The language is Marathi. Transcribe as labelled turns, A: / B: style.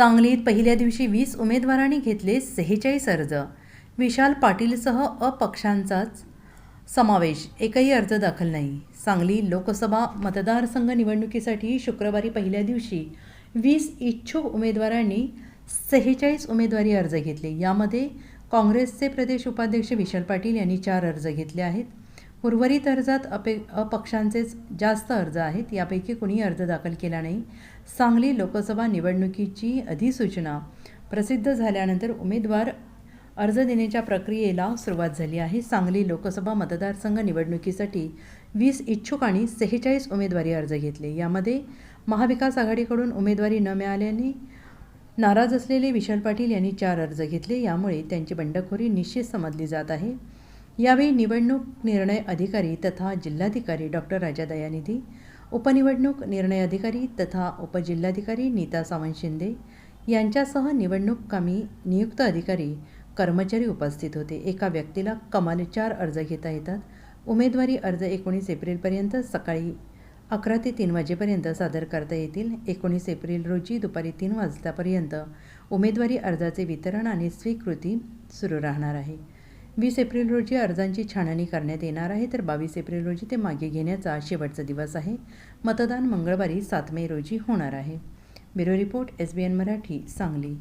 A: सांगलीत पहिल्या दिवशी वीस उमेदवारांनी घेतले सेहेचाळीस अर्ज. विशाल पाटीलसह अपक्षांचाच समावेश. एकही अर्ज दाखल नाही. सांगली लोकसभा मतदारसंघ निवडणुकीसाठी शुक्रवारी पहिल्या दिवशी वीस इच्छुक उमेदवारांनी सेहेचाळीस उमेदवारी अर्ज घेतले. यामध्ये काँग्रेसचे प्रदेश उपाध्यक्ष विशाल पाटील यांनी चार अर्ज घेतले आहेत. उर्वरित अर्जात अपे अपक्षांचेच जास्त अर्ज आहेत यापैकी कुणी अर्ज दाखल केला नाही. सांगली लोकसभा निवडणुकीची अधिसूचना प्रसिद्ध झाल्यानंतर उमेदवार अर्ज देण्याच्या प्रक्रियेला सुरुवात झाली आहे. सांगली लोकसभा मतदारसंघ निवडणुकीसाठी वीस इच्छुक आणि सेहेचाळीस उमेदवारी अर्ज घेतले. यामध्ये महाविकास आघाडीकडून उमेदवारी न मिळाल्याने नाराज असलेले विशाल पाटील यांनी चार अर्ज घेतले. यामुळे त्यांची बंडखोरी निश्चित समजली जात आहे. यावेळी निवडणूक निर्णय अधिकारी तथा जिल्हाधिकारी डॉक्टर राजा दयानिधी उपनिवडणूक निर्णय अधिकारी तथा उपजिल्हाधिकारी नीता सावंत शिंदे यांच्यासह निवडणूक कामी नियुक्त अधिकारी कर्मचारी उपस्थित होते. एका व्यक्तीला कमाल चार अर्ज घेता येतात. उमेदवारी अर्ज एकोणीस एप्रिलपर्यंत सकाळी अकरा ते तीन वाजेपर्यंत सादर करता येतील. एकोणीस एप्रिल रोजी दुपारी तीन वाजतापर्यंत उमेदवारी अर्जाचे वितरण आणि स्वीकृती सुरू राहणार आहे. वीस एप्रिल रोजी अर्जांची छाननी करण्यात येणार आहे तर बावीस एप्रिल रोजी ते मागे घेण्याचा शेवटचा दिवस आहे. मतदान मंगळवारी सात मे रोजी होणार आहे. Bureau report S B N Marathi Sangli.